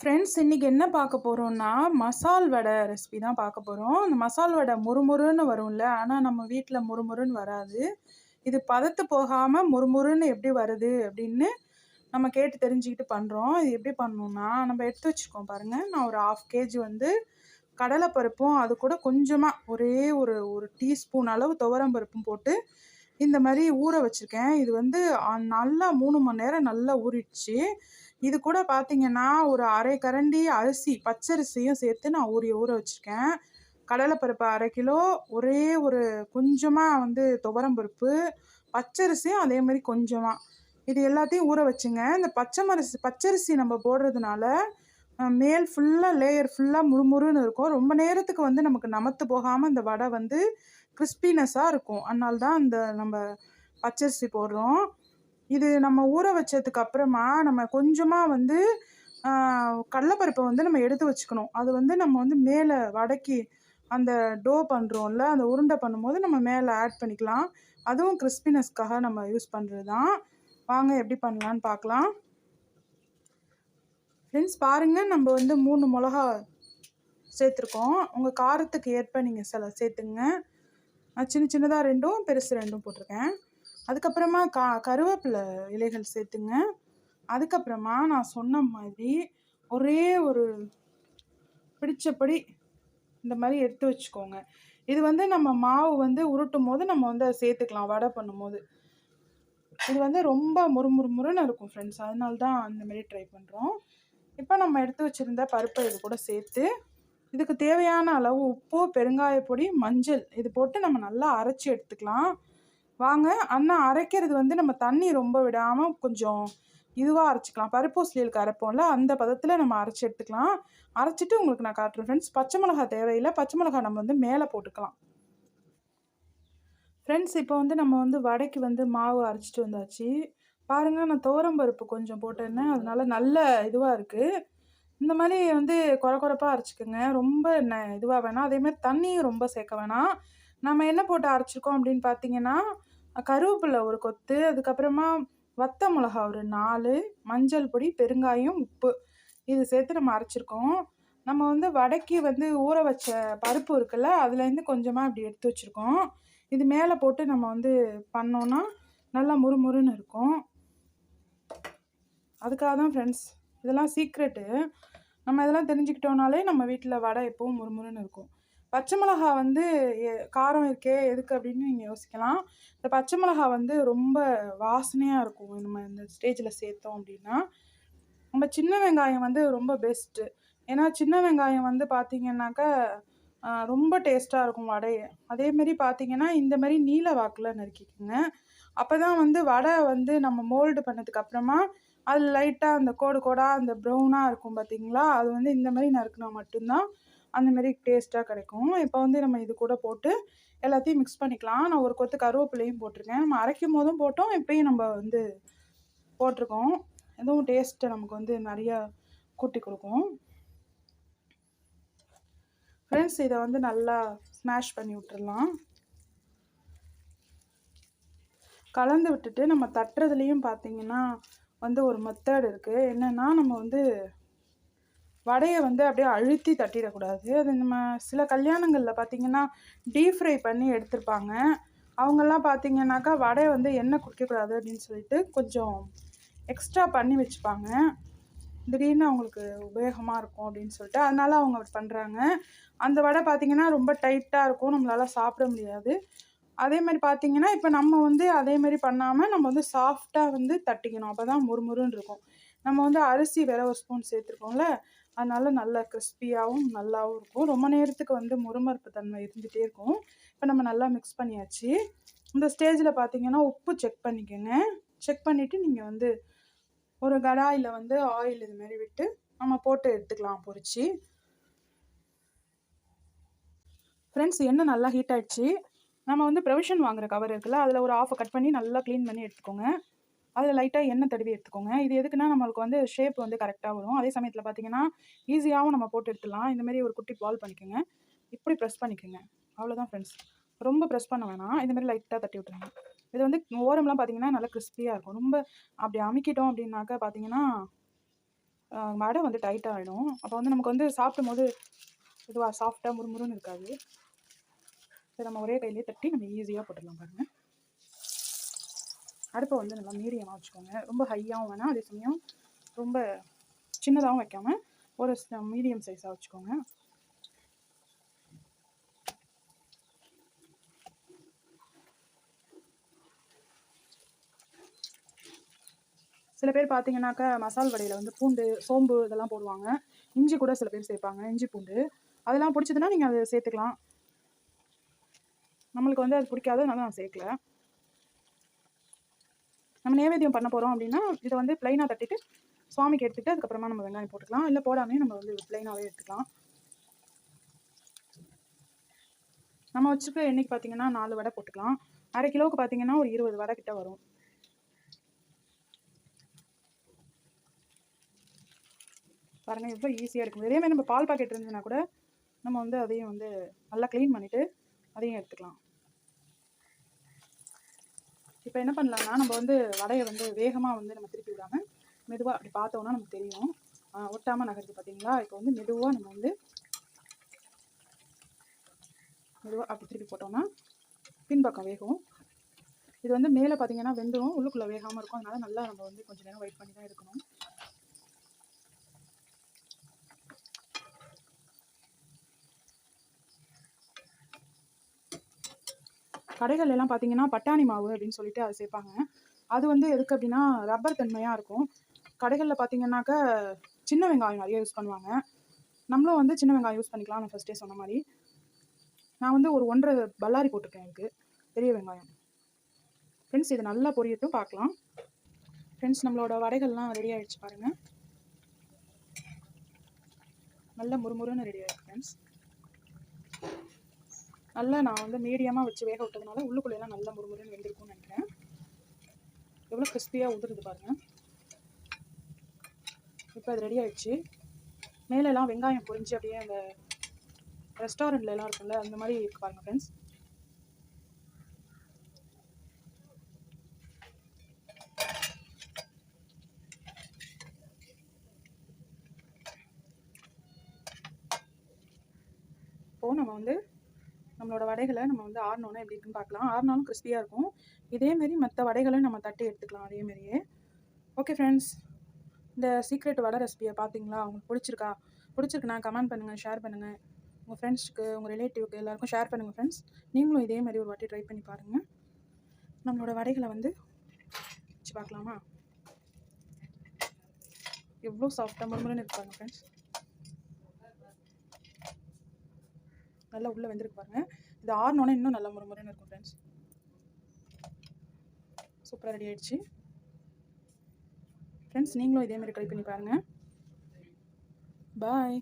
Friends இன்றைக்கி என்ன பார்க்க போகிறோம்னா மசால் வடை ரெசிபி தான் பார்க்க போகிறோம் இந்த மசால் வடை முறுமுறுன்னு வரும்ல ஆனால் நம்ம வீட்டில் முறுமுறுன்னு வராது. இது பதத்து போகாமல் முறுமுறுன்னு எப்படி வருது அப்படின்னு நம்ம கேட்டு தெரிஞ்சுக்கிட்டு பண்ணுறோம் இது எப்படி பண்ணணும்னா நம்ம எடுத்து வச்சுருக்கோம் பாருங்கள் நான் ஒரு ஆஃப் கேஜி வந்து கடலைப்பருப்பும் அது கூட கொஞ்சமாக ஒரே ஒரு ஒரு டீஸ்பூன் அளவு துவரம் பருப்பும் போட்டு இந்த மாதிரி ஊற வச்சுருக்கேன். இது வந்து நல்லா மூணு மணி நேரம் நல்லா ஊறிடுச்சு. இது கூட பார்த்தீங்கன்னா ஒரு அரை கரண்டி அரிசி பச்சரிசியும் சேர்த்து நான் ஊறி ஊற வச்சுருக்கேன். கடலைப்பருப்பு அரை கிலோ ஒரே ஒரு கொஞ்சமாக வந்து துவரம் பருப்பு பச்சரிசியும் அதே மாதிரி கொஞ்சமாக இது எல்லாத்தையும் ஊற வச்சுங்க. இந்த பச்சை மரிசி பச்சரிசி நம்ம போடுறதுனால மேல் ஃபுல்லாக லேயர் ஃபுல்லாக முறுமுறுன்னு இருக்கும். ரொம்ப நேரத்துக்கு வந்து நமக்கு நமத்து போகாமல் இந்த வடை வந்து கிறிஸ்பினஸாக இருக்கும். அதனால தான் அந்த நம்ம பச்சரிசி போடுறோம். இது நம்ம ஊற வச்சதுக்கு அப்புறமா நம்ம கொஞ்சமாக வந்து கடலப்பருப்பை கடலைப்பருப்பை வந்து நம்ம எடுத்து வச்சுக்கணும். அது வந்து நம்ம வந்து மேலே வடக்கி அந்த டோ பண்ணுறோம்ல அந்த உருண்டை பண்ணும்போது நம்ம மேலே ஆட் பண்ணிக்கலாம். அதுவும் கிறிஸ்பினஸ்க்காக நம்ம யூஸ் பண்ணுறது தான் வாங்க எப்படி பண்ணலான்னு பார்க்கலாம். ஃப்ரெண்ட்ஸ் பாருங்கள் நம்ம வந்து மூணு மிளகா சேர்த்துருக்கோம். உங்கள் காரத்துக்கு ஏற்ப நீங்கள் சில சேர்த்துங்க. நான் சின்ன சின்னதாக ரெண்டும் பெருசு ரெண்டும் போட்டிருக்கேன். அதுக்கப்புறமா கா கருவேப்பிலை இலைகள் சேர்த்துங்க. அதுக்கப்புறமா நான் சொன்ன மாதிரி ஒரே ஒரு பிடிச்சபடி இந்த மாதிரி எடுத்து வச்சுக்கோங்க. இது வந்து நம்ம மாவு வந்து உருட்டும் போது நம்ம வந்து அதை சேர்த்துக்கலாம் வடை பண்ணும்போது. இது வந்து ரொம்ப முறுமுறுமுறுன்னு இருக்கும் ஃப்ரெண்ட்ஸ் அதனால தான் அந்த மாதிரி ட்ரை பண்ணுறோம் இப்போ நம்ம எடுத்து வச்சுருந்த பருப்பை இது கூட சேர்த்து இதுக்கு தேவையான அளவு உப்பு பெருங்காயப்பொடி மஞ்சள் இது போட்டு நம்ம நல்லா அரைச்சி எடுத்துக்கலாம். வாங்க. அண்ணா அரைக்கிறது வந்து நம்ம தண்ணி ரொம்ப விடாமல் கொஞ்சம் இதுவாக அரைச்சிக்கலாம். பருப்பூசலியலுக்கு அரைப்போம்ல அந்த பதத்தில் நம்ம அரைச்சி எடுத்துக்கலாம். அரைச்சிட்டு உங்களுக்கு நான் காட்டுறேன் ஃப்ரெண்ட்ஸ் பச்சை மிளகா தேவையில்லை. பச்சை மிளகா நம்ம வந்து மேலே போட்டுக்கலாம். ஃப்ரெண்ட்ஸ் இப்போ வந்து நம்ம வந்து வடைக்கு வந்து மாவு அரைச்சிட்டு வந்தாச்சு. பாருங்கள் நான் துவரம் பருப்பு கொஞ்சம் போட்டேன்னு அதனால நல்ல இதுவாக இருக்குது இந்த மாதிரி வந்து குறை குறைப்பாக அரைச்சிக்கோங்க. ரொம்ப ந இதுவாக வேணாம். அதேமாதிரி தண்ணியும் ரொம்ப சேர்க்க வேணாம். நம்ம என்ன போட்டு அரைச்சிருக்கோம் அப்படின்னு பார்த்தீங்கன்னா கருவேப்பிலை ஒரு கொத்து அதுக்கப்புறமா வத்த மிளகா ஒரு நாலு மஞ்சள் பொடி பெருங்காயம் உப்பு. இது சேர்த்து நம்ம அரைச்சிருக்கோம். நம்ம வந்து வடைக்கு வந்து ஊற வச்ச பருப்பு இருக்குல்ல அதுலேருந்து கொஞ்சமாக இப்படி எடுத்து வச்சுருக்கோம். இது மேலே போட்டு நம்ம வந்து பண்ணோன்னா நல்லா முறுமுறுன்னு இருக்கும். அதுக்காக தான் ஃப்ரெண்ட்ஸ் இதெல்லாம் சீக்ரெட்டு நம்ம இதெல்லாம் தெரிஞ்சுக்கிட்டோம்னாலே நம்ம வீட்டில் வடை எப்பவும் முறுமுறுன்னு இருக்கும். பச்சை மிளகா வந்து காரம் இருக்கே எதுக்கு அப்படின்னு நீங்கள் யோசிக்கலாம். இந்த பச்சை மிளகா வந்து ரொம்ப வாசனையாக இருக்கும். நம்ம இந்த ஸ்டேஜில் சேர்த்தோம் அப்படின்னா. நம்ம சின்ன வெங்காயம் வந்து ரொம்ப பெஸ்ட்டு ஏன்னா சின்ன வெங்காயம் வந்து பார்த்தீங்கன்னாக்கா ரொம்ப டேஸ்ட்டாக இருக்கும் வடையை. அதேமாரி பார்த்தீங்கன்னா இந்தமாரி நீல வாக்கில் நறுக்கிக்கோங்க. அப்போ தான் வந்து வடை வந்து நம்ம மோல்டு பண்ணதுக்கு அப்புறமா அது லைட்டாக அந்த கோடு கோடாக அந்த ப்ரௌனாக இருக்கும் பார்த்தீங்களா அது வந்து இந்த மாதிரி நறுக்குனா மட்டும்தான் அந்த மாதிரி டேஸ்ட்டாக கிடைக்கும். இப்போ வந்து நம்ம இது கூட போட்டு எல்லாத்தையும் மிக்ஸ் பண்ணிக்கலாம். நான் ஒரு கொத்து கருவேப்பிலையும் போட்டிருக்கேன். நம்ம அரைக்கும் போதும் போட்டோம். இப்போயும் நம்ம வந்து போட்டிருக்கோம். இதுவும் டேஸ்ட்டை நமக்கு வந்து நிறையா கூட்டி கொடுக்கும். ஃப்ரெண்ட்ஸ் இதை வந்து நல்லா ஸ்மாஷ் பண்ணி விட்டுடலாம் கலந்து விட்டுட்டு நம்ம தட்டுறதுலேயும் பார்த்தீங்கன்னா வந்து ஒரு மெத்தட் இருக்குது என்னென்னா நம்ம வந்து வடையை வந்து அப்படியே அழுத்தி தட்டிடக்கூடாது. அது நம்ம சில கல்யாணங்களில் பார்த்தீங்கன்னா டீப் ஃப்ரை பண்ணி எடுத்திருப்பாங்க. அவங்கெல்லாம் பார்த்தீங்கன்னாக்கா வடையை வந்து எண்ணெய் குடிக்கக்கூடாது அப்படின்னு சொல்லிட்டு கொஞ்சம் எக்ஸ்ட்ரா பண்ணி வச்சுப்பாங்க. திடீர்னு அவங்களுக்கு உபயோகமாக இருக்கும் அப்படின்னு சொல்லிட்டு அதனால் அவங்க பண்ணுறாங்க அந்த வடை பார்த்தீங்கன்னா ரொம்ப டைட்டாக இருக்கும். நம்மளால் சாப்பிட முடியாது. அதே மாதிரி பார்த்தீங்கன்னா இப்போ நம்ம வந்து அதே மாதிரி பண்ணாமல் நம்ம வந்து சாஃப்டாக வந்து தட்டிக்கணும். அப்போ தான் முறுமுறுன்னு இருக்கும். நம்ம வந்து அரிசி வேற ஒரு ஸ்பூன் சேர்த்துருக்கோம்ல அதனால் நல்லா கிறிஸ்பியாகவும் நல்லாவும் இருக்கும். ரொம்ப நேரத்துக்கு வந்து முறுமறுப்பு தன்மை இருந்துகிட்டே இருக்கும். இப்போ நம்ம நல்லா மிக்ஸ் பண்ணியாச்சு. இந்த ஸ்டேஜில் பார்த்தீங்கன்னா உப்பு செக் பண்ணிக்கோங்க. செக் பண்ணிவிட்டு நீங்கள் வந்து ஒரு கடாயில் வந்து ஆயில் இது மாதிரி விட்டு நம்ம போட்டு எடுத்துக்கலாம் பொரிச்சு ஃப்ரெண்ட்ஸ் எண்ணெய் நல்லா ஹீட் ஆகிடுச்சு நம்ம வந்து ப்ரொவிஷன் வாங்குற கவர் இருக்குல்ல அதில் ஒரு ஆஃபை கட் பண்ணி நல்லா க்ளீன் பண்ணி எடுத்துக்கோங்க. அதில் லைட்டாக எண்ணெய் தடவி எடுத்துக்கோங்க. இது எதுக்குன்னா நம்மளுக்கு வந்து ஷேப் வந்து கரெக்டாக வரும். அதே சமயத்தில் பார்த்தீங்கன்னா ஈஸியாகவும் நம்ம போட்டு எடுத்துடலாம். இந்த மாதிரி ஒரு குட்டி பால் பண்ணிக்கோங்க. இப்படி ப்ரெஸ் பண்ணிக்கோங்க. அவ்வளோதான் ஃப்ரெண்ட்ஸ் ரொம்ப ப்ரெஸ் பண்ண வேணாம். இந்த மாதிரி லைட்டாக தட்டி விட்டுருங்க. இது வந்து ஓரம்லாம் பார்த்தீங்கன்னா நல்லா கிறிஸ்பியாக இருக்கும். ரொம்ப அப்படி அமுக்கிட்டோம் அப்படின்னாக்கா பார்த்தீங்கன்னா வடை வந்து டைட்டாக ஆகிடும் அப்போ வந்து நமக்கு வந்து சாப்பிடும் போது இதுவாக சாஃப்டாக முறுமுறுன்னு இருக்காது. இதை நம்ம ஒரே கையிலேயே தட்டி நம்ம ஈஸியாக போட்டுடலாம் பாருங்கள் அடுப்பை வந்து நல்லா மீடியமாக வச்சுக்கோங்க. ரொம்ப ஹையாகவும் வேணாம். அதே சமயம் ரொம்ப சின்னதாகவும் வைக்காம ஒரு மீடியம் சைஸாக வச்சுக்கோங்க. சில பேர் பார்த்தீங்கன்னாக்கா மசால் வடையில் வந்து பூண்டு சோம்பு இதெல்லாம் போடுவாங்க. இஞ்சி கூட சில பேர் சேர்ப்பாங்க இஞ்சி பூண்டு. அதெல்லாம் பிடிச்சதுன்னா நீங்கள் அதை சேர்த்துக்கலாம். நம்மளுக்கு வந்து அது பிடிக்காததுனால நான் சேர்க்கல. நம்ம நைவேத்தியம் பண்ண போகிறோம் அப்படின்னா இதை வந்து ப்ளைனாக தட்டிட்டு சுவாமிக்கு எடுத்துட்டு அதுக்கப்புறமா நம்ம வெங்காயம் போட்டுக்கலாம். இல்லை போடாமே நம்ம வந்து ப்ளைனாகவே எடுத்துக்கலாம். நம்ம வச்சுருக்க எண்ணெய்க்கு பார்த்தீங்கன்னா நாலு வடை போட்டுக்கலாம். அரை கிலோவுக்கு பார்த்தீங்கன்னா ஒரு இருபது வடை கிட்ட வரும். பாருங்கள் எவ்வளோ ஈஸியாக இருக்கும். இதே மாதிரி நம்ம பால் பாக்கெட் இருந்ததுன்னா கூட நம்ம வந்து அதையும் வந்து நல்லா க்ளீன் பண்ணிவிட்டு அதையும் எடுத்துக்கலாம். இப்போ என்ன பண்ணலாம்னா நம்ம வந்து வடையை வந்து வேகமாக வந்து நம்ம திருப்பி விடாமல் மெதுவாக அப்படி பார்த்தோம்னா நமக்கு தெரியும். ஒட்டாமல் நகருது பார்த்தீங்களா இப்போ வந்து மெதுவாக நம்ம வந்து மெதுவாக அப்படி திருப்பி போட்டோம்னா பின்பக்கம் வேகும். இது வந்து மேலே பார்த்தீங்கன்னா வெந்துடும் உள்ளுக்குள்ளே வேகாமல் இருக்கும். அதனால நல்லா நம்ம வந்து கொஞ்சம் நேரம் வெயிட் பண்ணி தான் இருக்கணும். கடைகள் எல்லாம் பார்த்தீங்கன்னா பட்டாணி மாவு அப்படின்னு சொல்லிட்டு அதை சேர்ப்பாங்க. அது வந்து எதுக்கு அப்படின்னா ரப்பர் தன்மையாக இருக்கும். கடைகளில் பார்த்தீங்கன்னாக்கா சின்ன வெங்காயம் நிறைய யூஸ் பண்ணுவாங்க. நம்மளும் வந்து சின்ன வெங்காயம் யூஸ் பண்ணிக்கலாம் நான் ஃபஸ்ட்டே சொன்ன மாதிரி. நான் வந்து ஒரு ஒன்றரை பல்லாரி போட்டிருக்கேன் எனக்கு பெரிய வெங்காயம். ஃப்ரெண்ட்ஸ் இது நல்லா பொரியட்டும் பார்க்கலாம் ஃப்ரெண்ட்ஸ் நம்மளோட வடைகள்லாம் ரெடி ஆகிடுச்சு பாருங்கள் நல்ல முறுமுறுன்னு ரெடி ஆகிடுச்சு ஃப்ரெண்ட்ஸ் நல்லா நான் வந்து மீடியமாக வச்சு வேக விட்டதுனால உள்ளுக்குள்ளெல்லாம் நல்லா முறுமுறுன்னு வெந்திருக்கும்னு நினைக்கிறேன். எவ்வளோ கிறிஸ்பியாக உதிருது பாருங்கள் இப்போ அது ரெடி ஆகிடுச்சு மேலெல்லாம் வெங்காயம் பொரிஞ்சு அப்படியே அந்த ரெஸ்டாரண்ட்லலாம் இருக்குல்ல இருக்கும்ல அந்த மாதிரி இருக்கு பாருங்கள் ஃப்ரெண்ட்ஸ் இப்போது நம்ம வந்து நம்மளோட வடைகளை நம்ம வந்து ஆறினோன்னா எப்படி இருக்குன்னு பார்க்கலாம். ஆறினாலும் கிறிஸ்பியாக இருக்கும். இதேமாரி மற்ற வடைகளை நம்ம தட்டி எடுத்துக்கலாம் அதேமாரியே ஓகே ஃப்ரெண்ட்ஸ் இந்த சீக்ரெட் வடை ரெசிபியை பார்த்தீங்களா உங்களுக்கு பிடிச்சிருக்கா? பிடிச்சிருக்குன்னா கமெண்ட் பண்ணுங்கள் ஷேர் பண்ணுங்கள் உங்கள் ஃப்ரெண்ட்ஸுக்கு உங்கள் ரிலேட்டிவ்க்கு எல்லாருக்கும் ஷேர் பண்ணுங்கள் ஃப்ரெண்ட்ஸ் நீங்களும் இதே மாதிரி ஒரு வாட்டி ட்ரை பண்ணி பாருங்கள் நம்மளோட வடைகளை வந்து வச்சு பார்க்கலாமா? எவ்வளோ சாஃப்டாக முறுமுறுன்னு இருப்பாங்க ஃப்ரெண்ட்ஸ் நல்லா உள்ளே வெந்திருக்கு பாருங்க. இது ஆறினோன்னே இன்னும் நல்லா முறுமுறைன்னு இருக்கும் ஃப்ரெண்ட்ஸ் சூப்பராக ரெடி ஆகிடுச்சு ஃப்ரெண்ட்ஸ் நீங்களும் இதே மாதிரி ட்ரை பண்ணி பாருங்கள் பாய்